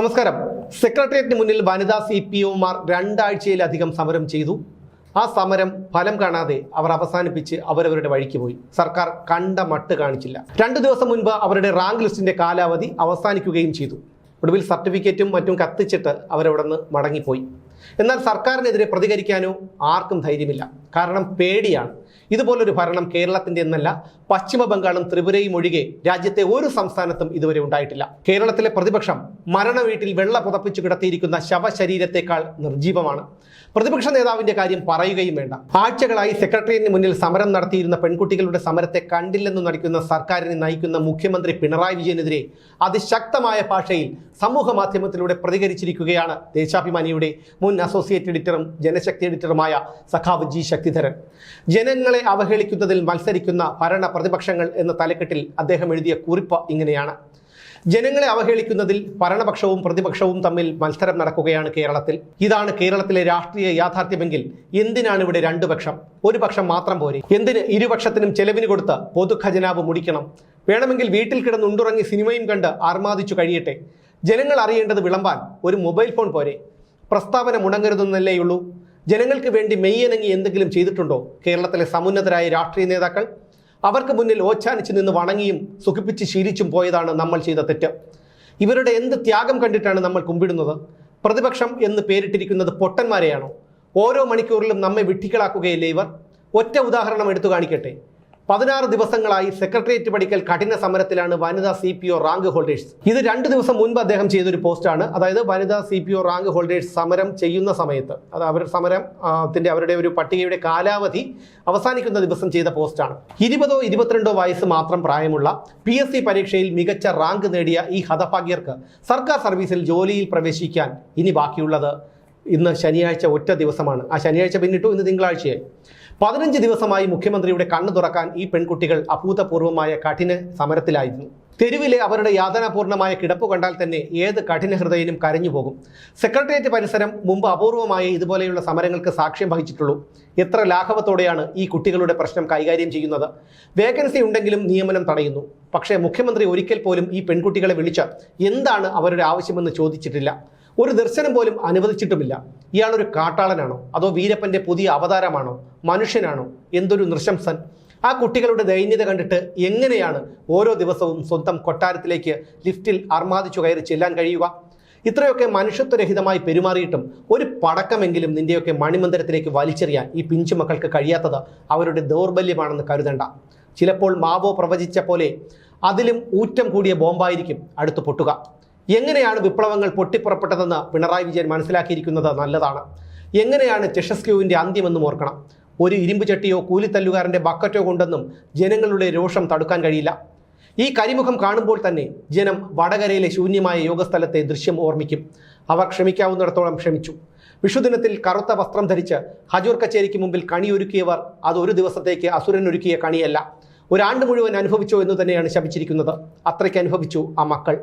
നമസ്കാരം. സെക്രട്ടേറിയറ്റിന് മുന്നിൽ വനിതാ സി പി ഒമാർ രണ്ടാഴ്ചയിലധികം സമരം ചെയ്തു. ആ സമരം ഫലം കാണാതെ അവർ അവസാനിപ്പിച്ച് അവരവരുടെ വഴിക്ക് പോയി. സർക്കാർ കണ്ട മട്ട് കാണിച്ചില്ല. രണ്ടു ദിവസം മുൻപ് അവരുടെ റാങ്ക് ലിസ്റ്റിന്റെ കാലാവധി അവസാനിക്കുകയും ചെയ്തു. ഒടുവിൽ സർട്ടിഫിക്കറ്റും മറ്റും കത്തിച്ചിട്ട് അവരവിടെ നിന്ന് മടങ്ങിപ്പോയി. എന്നാൽ സർക്കാരിനെതിരെ പ്രതികരിക്കാനോ ആർക്കും ധൈര്യമില്ല. കാരണം പേടിയാണ്. ഇതുപോലൊരു ഭരണം കേരളത്തിന്റെ എന്നല്ല പശ്ചിമ ബംഗാളും ത്രിപുരയും ഒഴികെ രാജ്യത്തെ ഒരു സംസ്ഥാനത്തും ഇതുവരെ ഉണ്ടായിട്ടില്ല. കേരളത്തിലെ പ്രതിപക്ഷം മരണ വീട്ടിൽ വെള്ള പുതപ്പിച്ചു കിടത്തിയിരിക്കുന്ന ശവശരീരത്തെക്കാൾ നിർജീവമാണ്. പ്രതിപക്ഷ നേതാവിന്റെ കാര്യം പറയുകയും വേണ്ട. ആഴ്ചകളായി സെക്രട്ടേറിയറ്റിന് മുന്നിൽ സമരം നടത്തിയിരുന്ന പെൺകുട്ടികളുടെ സമരത്തെ കണ്ടില്ലെന്ന് നടിക്കുന്ന സർക്കാരിനെ നയിക്കുന്ന മുഖ്യമന്ത്രി പിണറായി വിജയനെതിരെ അതിശക്തമായ ഭാഷയിൽ സമൂഹ മാധ്യമത്തിലൂടെ പ്രതികരിച്ചിരിക്കുകയാണ് ദേശാഭിമാനിയുടെ മുൻ അസോസിയേറ്റ് എഡിറ്ററും ജനശക്തി എഡിറ്ററുമായ സഖാവ് ജി ശക്തിധരൻ. ജനങ്ങളെ അവഹേളിക്കുന്നതിൽ മത്സരിക്കുന്ന ഭരണ പ്രതിപക്ഷങ്ങൾ എന്ന തലക്കെട്ടിൽ അദ്ദേഹം എഴുതിയ കുറിപ്പ് ഇങ്ങനെയാണ്. ജനങ്ങളെ അവഹേളിക്കുന്നതിൽ ഭരണപക്ഷവും പ്രതിപക്ഷവും തമ്മിൽ മത്സരം നടക്കുകയാണ് കേരളത്തിൽ. ഇതാണ് കേരളത്തിലെ രാഷ്ട്രീയ യാഥാർത്ഥ്യമെങ്കിൽ എന്തിനാണ് ഇവിടെ രണ്ടു പക്ഷം? ഒരു പക്ഷം മാത്രം പോരെ. എന്തിന് ഇരുപക്ഷത്തിനും ചെലവിന് കൊടുത്ത് പൊതുഖജനാവ് മുടിക്കണം? വേണമെങ്കിൽ വീട്ടിൽ കിടന്ന് ഉണ്ടുറങ്ങി സിനിമയും കണ്ട് ആർമാദിച്ചു കഴിയട്ടെ. ജനങ്ങൾ അറിയേണ്ടത് വിളമ്പാൻ ഒരു മൊബൈൽ ഫോൺ പോരെ. പ്രസ്താവന മുടങ്ങരുതെന്നല്ലേയുള്ളൂ ജനങ്ങൾക്ക് വേണ്ടി മെയ്യനങ്ങി എന്തെങ്കിലും ചെയ്തിട്ടുണ്ടോ? കേരളത്തിലെ സമുന്നതരായ രാഷ്ട്രീയ നേതാക്കൾ അവർക്ക് മുന്നിൽ ഓച്ചാനിച്ച് നിന്ന് വണങ്ങിയും സുഖിപ്പിച്ച് ശീലിച്ചും പോയതാണ് നമ്മൾ ചെയ്ത തെറ്റ്. ഇവരുടെ എന്ത് ത്യാഗം കണ്ടിട്ടാണ് നമ്മൾ കുമ്പിടുന്നത്? പ്രതിപക്ഷം എന്ന് പേരിട്ടിരിക്കുന്നത് പൊട്ടന്മാരെയാണോ? ഓരോ മണിക്കൂറിലും നമ്മെ വിട്ടികളാക്കുകയല്ലേ ഇവർ? ഒറ്റ ഉദാഹരണം എടുത്തു കാണിക്കട്ടെ. പതിനാറ് ദിവസങ്ങളായി സെക്രട്ടേറിയറ്റ് പഠിക്കൽ കഠിന സമരത്തിലാണ് വനിതാ C P O rank holders. ഇത് രണ്ട് ദിവസം മുൻപ് അദ്ദേഹം ചെയ്തൊരു പോസ്റ്റാണ്. അതായത് വനിതാ C P O rank holders സമരം ചെയ്യുന്ന സമയത്ത്. അത് അവർ സമരം ആ, അവരുടെ ഒരു പട്ടികയുടെ കാലാവധി അവസാനിക്കുന്ന ദിവസം ചെയ്ത പോസ്റ്റാണ്. ഇരുപതോ ഇരുപത്തിരണ്ടോ വയസ്സ് മാത്രം പ്രായമുള്ള പി എസ് സി പരീക്ഷയിൽ മികച്ച റാങ്ക് നേടിയ ഈ ഹതഭാഗ്യർക്ക് സർക്കാർ സർവീസിൽ ജോലിയിൽ പ്രവേശിക്കാൻ ഇനി ബാക്കിയുള്ളത് ഇന്ന് ശനിയാഴ്ച ഒറ്റ ദിവസമാണ്. ആ ശനിയാഴ്ച പിന്നിട്ടു ഇന്ന് തിങ്കളാഴ്ചയായി. പതിനഞ്ച് ദിവസമായി മുഖ്യമന്ത്രിയുടെ കണ്ണു തുറക്കാൻ ഈ പെൺകുട്ടികൾ അഭൂതപൂർവമായ കഠിന സമരത്തിലായിരുന്നു. തെരുവിലെ അവരുടെ യാതനാപൂർണമായ കിടപ്പ് കണ്ടാൽ തന്നെ ഏത് കഠിന ഹൃദയനും കരഞ്ഞു പോകും. സെക്രട്ടേറിയറ്റ് പരിസരം മുമ്പ് അപൂർവമായി ഇതുപോലെയുള്ള സമരങ്ങൾക്ക് സാക്ഷ്യം വഹിച്ചിട്ടുള്ളൂ. എത്ര ലാഘവത്തോടെയാണ് ഈ കുട്ടികളുടെ പ്രശ്നം കൈകാര്യം ചെയ്യുന്നത്? വേക്കൻസി ഉണ്ടെങ്കിലും നിയമനം തടയുന്നു. പക്ഷേ മുഖ്യമന്ത്രി ഒരിക്കൽ പോലും ഈ പെൺകുട്ടികളെ വിളിച്ച് എന്താണ് അവരുടെ ആവശ്യമെന്ന് ചോദിച്ചിട്ടില്ല. ഒരു ദർശനം പോലും അനുവദിച്ചിട്ടുമില്ല. ഇയാളൊരു കാട്ടാളനാണോ? അതോ വീരപ്പന്റെ പുതിയ അവതാരമാണോ? മനുഷ്യനാണോ? എന്തൊരു നൃശംസൻ? ആ കുട്ടികളുടെ ദൈന്യത കണ്ടിട്ട് എങ്ങനെയാണ് ഓരോ ദിവസവും സ്വന്തം കൊട്ടാരത്തിലേക്ക് ലിഫ്റ്റിൽ അർമാദിച്ചു കയറി ചെല്ലാൻ കഴിയുക? ഇത്രയൊക്കെ മനുഷ്യത്വരഹിതമായി പെരുമാറിയിട്ടും ഒരു പടക്കമെങ്കിലും നിന്റെയൊക്കെ മണിമന്ദിരത്തിലേക്ക് വലിച്ചെറിയാൻ ഈ പിഞ്ചു മക്കൾക്ക് കഴിയാത്തത് അവരുടെ ദൗർബല്യമാണെന്ന് കരുതണ്ട. ചിലപ്പോൾ മാവോ പ്രവചിച്ച പോലെ അതിലും ഊറ്റം കൂടിയ ബോംബായിരിക്കും അടുത്ത് പൊട്ടുക. എങ്ങനെയാണ് വിപ്ലവങ്ങൾ പൊട്ടിപ്പുറപ്പെട്ടതെന്ന് പിണറായി വിജയൻ മനസ്സിലാക്കിയിരിക്കുന്നത് നല്ലതാണ്. എങ്ങനെയാണ് ചെഷസ്ക്യൂവിന്റെ അന്ത്യമെന്നും ഓർക്കണം. ഒരു ഇരുമ്പ് ചട്ടിയോ കൂലിത്തല്ലുകാരന്റെ ബക്കറ്റോ കൊണ്ടെന്നും ജനങ്ങളുടെ രോഷം തടുക്കാൻ കഴിയില്ല. ഈ കരിമുഖം കാണുമ്പോൾ തന്നെ ജനം വടകരയിലെ ശൂന്യമായ യോഗസ്ഥലത്തെ ദൃശ്യം ഓർമ്മിക്കും. അവർ ക്ഷമിക്കാവുന്നിടത്തോളം ക്ഷമിച്ചു. വിഷുദിനത്തിൽ കറുത്ത വസ്ത്രം ധരിച്ച് ഹജൂർ കച്ചേരിക്ക് മുമ്പിൽ കണിയൊരുക്കിയവർ അത് ഒരു ദിവസത്തേക്ക് അസുരനൊരുക്കിയ കണിയല്ല. ഒരാണ്ട് മുഴുവൻ അനുഭവിച്ചു എന്ന് തന്നെയാണ് ശപിച്ചിരിക്കുന്നത്. അത്രയ്ക്ക് അനുഭവിച്ചു ആ മക്കൾ.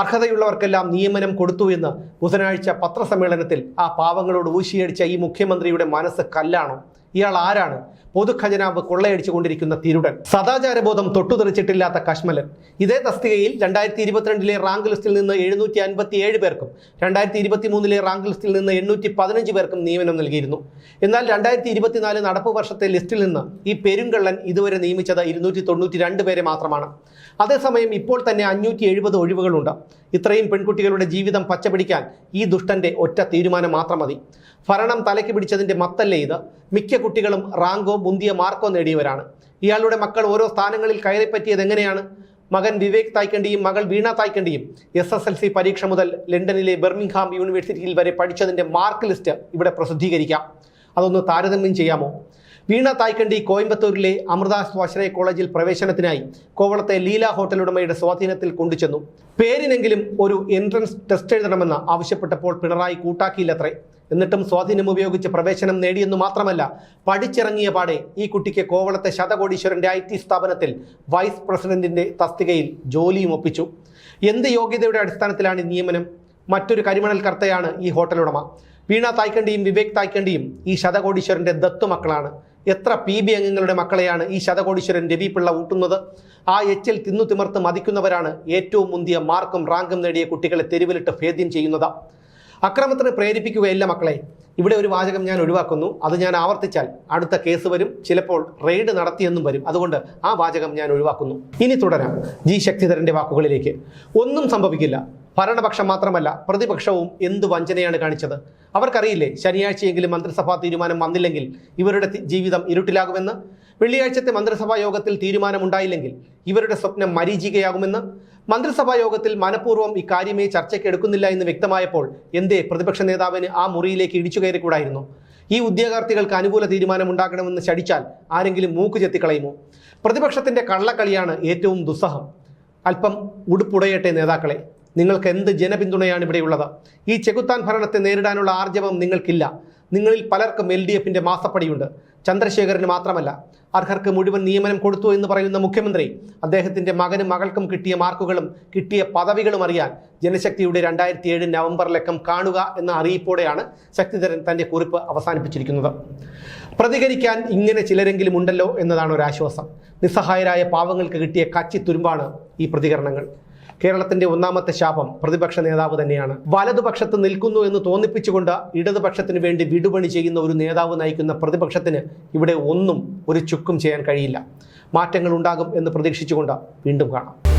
അർഹതയുള്ളവർക്കെല്ലാം നിയമനം കൊടുത്തു എന്ന് ബുധനാഴ്ച പത്രസമ്മേളനത്തിൽ ആ പാവങ്ങളോട് ഊശിയടിച്ച ഈ മുഖ്യമന്ത്രിയുടെ മനസ്സ് കല്ലാണോ? ഇയാൾ ആരാണ്? പൊതുഖജനാവ് കൊള്ളയടിച്ചു കൊണ്ടിരിക്കുന്ന തിരുടൻ. സദാചാരബോധം തൊട്ടുതെറിച്ചിട്ടില്ലാത്ത കശ്മലൻ. ഇതേ തസ്തികയിൽ രണ്ടായിരത്തി ഇരുപത്തിരണ്ടിലെ റാങ്ക് ലിസ്റ്റിൽ നിന്ന് എഴുന്നൂറ്റി അൻപത്തി ഏഴ് പേർക്കും രണ്ടായിരത്തി ഇരുപത്തി മൂന്നിലെ റാങ്ക് ലിസ്റ്റിൽ നിന്ന് എണ്ണൂറ്റി പതിനഞ്ച് പേർക്കും നിയമനം നൽകിയിരുന്നു. എന്നാൽ രണ്ടായിരത്തി ഇരുപത്തിനാല് നടപ്പ് വർഷത്തെ ലിസ്റ്റിൽ നിന്ന് ഈ പെരുങ്കള്ളൻ ഇതുവരെ നിയമിച്ചത് ഇരുന്നൂറ്റി തൊണ്ണൂറ്റി രണ്ട് പേരെ മാത്രമാണ്. അതേസമയം ഇപ്പോൾ തന്നെ അഞ്ഞൂറ്റി എഴുപത് ഒഴിവുകളുണ്ട്. ഇത്രയും പെൺകുട്ടികളുടെ ജീവിതം പച്ചപിടിക്കാൻ ഈ ദുഷ്ടന്റെ ഒറ്റ തീരുമാനം മാത്രം മതി. ഭരണം തലയ്ക്ക് പിടിച്ചതിന്റെ മത്തല്ലേ ഇത്? മിക്ക കുട്ടികളും റാങ്കോ മുന്തിയ മാർക്കോ നേടിയവരാണ്. ഇയാളുടെ മക്കൾ ഓരോ സ്ഥാനങ്ങളിൽ കയറിപ്പറ്റിയത് എങ്ങനെയാണ്? മകൻ വിവേക് തായ്ക്കണ്ടിയും മകൾ വീണ തായ്ക്കണ്ടിയും എസ് എസ് എൽ സി പരീക്ഷ മുതൽ ലണ്ടനിലെ ബെർമിംഗ്ഹാം യൂണിവേഴ്സിറ്റിയിൽ വരെ പഠിച്ചതിന്റെ മാർക്ക് ലിസ്റ്റ് ഇവിടെ പ്രസിദ്ധീകരിക്കാം. അതൊന്ന് താരതമ്യം ചെയ്യാമോ? വീണ തായ്ക്കണ്ടി കോയമ്പത്തൂരിലെ അമൃത സ്വാശ്രയ കോളേജിൽ പ്രവേശനത്തിനായി കോവളത്തെ ലീല ഹോട്ടൽ ഉടമയുടെ സ്വാധീനത്തിൽ കൊണ്ടുചെന്നു. പേരിനെങ്കിലും ഒരു എൻട്രൻസ് ടെസ്റ്റ് എഴുതണമെന്ന് ആവശ്യപ്പെട്ടപ്പോൾ പിണറായി കൂട്ടാക്കിയില്ലത്രേ. എന്നിട്ടും സ്വാധീനം ഉപയോഗിച്ച് പ്രവേശനം നേടിയെന്നു മാത്രമല്ല പഠിച്ചിറങ്ങിയ പാടെ ഈ കുട്ടിക്ക് കോവളത്തെ ശതകോടീശ്വരന്റെ ഐ ടി സ്ഥാപനത്തിൽ വൈസ് പ്രസിഡന്റിന്റെ തസ്തികയിൽ ജോലിയും ഒപ്പിച്ചു. എന്ത് യോഗ്യതയുടെ അടിസ്ഥാനത്തിലാണ് നിയമനം? മറ്റൊരു കരിമണൽ കർത്തയാണ് ഈ ഹോട്ടൽ ഉടമ. വീണ തായ്ക്കണ്ടിയും വിവേക് തായ്ക്കണ്ടിയും ഈ ശതകോടീശ്വരന്റെ ദത്തു മക്കളാണ്. എത്ര പി ബി അംഗങ്ങളുടെ മക്കളെയാണ് ഈ ശതകോടീശ്വരൻ രവി പിള്ള ഊട്ടുന്നത്? ആ എച്ചിൽ തിന്നു തിമർത്ത് മതിക്കുന്നവരാണ് ഏറ്റവും മുന്തിയ മാർക്കും റാങ്കും നേടിയ കുട്ടികളെ തെരുവിലിട്ട് ഭേദ്യം ചെയ്യുന്നത്. അക്രമത്തിന് പ്രേരിപ്പിക്കുകയല്ല മക്കളെ. ഇവിടെ ഒരു വാചകം ഞാൻ ഒഴിവാക്കുന്നു. അത് ഞാൻ ആവർത്തിച്ചാൽ അടുത്ത കേസ് വരും. ചിലപ്പോൾ റെയ്ഡ് നടത്തിയെന്നും വരും. അതുകൊണ്ട് ആ വാചകം ഞാൻ ഒഴിവാക്കുന്നു. ഇനി തുടരാം. ജി ശക്തിധരന്റെ വാക്കുകളിലേക്ക്. ഒന്നും സംഭവിക്കില്ല. ഭരണപക്ഷം മാത്രമല്ല പ്രതിപക്ഷവും എന്ത് വഞ്ചനയാണ് കാണിച്ചത്? അവർക്കറിയില്ലേ ശനിയാഴ്ചയെങ്കിലും മന്ത്രിസഭാ തീരുമാനം വന്നില്ലെങ്കിൽ ഇവരുടെ ജീവിതം ഇരുട്ടിലാകുമെന്ന്? വെള്ളിയാഴ്ചത്തെ മന്ത്രിസഭാ യോഗത്തിൽ തീരുമാനമുണ്ടായില്ലെങ്കിൽ ഇവരുടെ സ്വപ്നം മരീചികയാകുമെന്ന്? മന്ത്രിസഭാ യോഗത്തിൽ മനഃപൂർവം ഇക്കാര്യമേ ചർച്ചയ്ക്ക് എടുക്കുന്നില്ല എന്ന് വ്യക്തമായപ്പോൾ എന്തേ പ്രതിപക്ഷ നേതാവിന് ആ മുറിയിലേക്ക് ഇടിച്ചു കയറിക്കൂടായിരുന്നു? ഈ ഉദ്യോഗാർത്ഥികൾക്ക് അനുകൂല തീരുമാനം ഉണ്ടാക്കണമെന്ന് ശടിച്ചാൽ ആരെങ്കിലും മൂക്ക് ചെത്തിക്കളയുമോ? പ്രതിപക്ഷത്തിന്റെ കള്ളക്കളിയാണ് ഏറ്റവും ദുസ്സഹം. അല്പം ഉടുപ്പുടയട്ടെ നേതാക്കളെ. നിങ്ങൾക്ക് എന്ത് ജനപിന്തുണയാണ് ഇവിടെയുള്ളത്? ഈ ചെകുത്താൻ ഭരണത്തെ നേരിടാനുള്ള ആർജവം നിങ്ങൾക്കില്ല. നിങ്ങളിൽ പലർക്കും എൽ ഡി എഫിന്റെ മാസപ്പടിയുണ്ട്. ചന്ദ്രശേഖരന് മാത്രമല്ല അർഹർക്ക് മുഴുവൻ നിയമനം കൊടുത്തു എന്ന് പറയുന്ന മുഖ്യമന്ത്രി അദ്ദേഹത്തിന്റെ മകനും മകൾക്കും കിട്ടിയ മാർക്കുകളും കിട്ടിയ പദവികളും അറിയാൻ ജനശക്തിയുടെ രണ്ടായിരത്തി ഏഴ് നവംബർ ലക്കം കാണുക എന്ന അറിയിപ്പോടെയാണ് ശക്തിധരൻ തന്റെ കുറിപ്പ് അവസാനിപ്പിച്ചിരിക്കുന്നത്. പ്രതികരിക്കാൻ ഇങ്ങനെ ചിലരെങ്കിലും ഉണ്ടല്ലോ എന്നതാണ് ഒരു ആശ്വാസം നിസ്സഹായരായ പാവങ്ങൾക്ക് കിട്ടിയ കച്ചി തുരുമ്പാണ് ഈ പ്രതികരണങ്ങൾ. കേരളത്തിന്റെ ഒന്നാമത്തെ ശാപം പ്രതിപക്ഷ നേതാവ് തന്നെയാണ്. വലതുപക്ഷത്ത് നിൽക്കുന്നു എന്ന് തോന്നിപ്പിച്ചുകൊണ്ട് ഇടതുപക്ഷത്തിന് വേണ്ടി വിടുപണി ചെയ്യുന്ന ഒരു നേതാവ് നയിക്കുന്ന പ്രതിപക്ഷത്തിന് ഇവിടെ ഒന്നും ഒരു ചുക്കും ചെയ്യാൻ കഴിയില്ല. മാറ്റങ്ങൾ ഉണ്ടാകും എന്ന് പ്രതീക്ഷിച്ചുകൊണ്ട് വീണ്ടും കാണാം.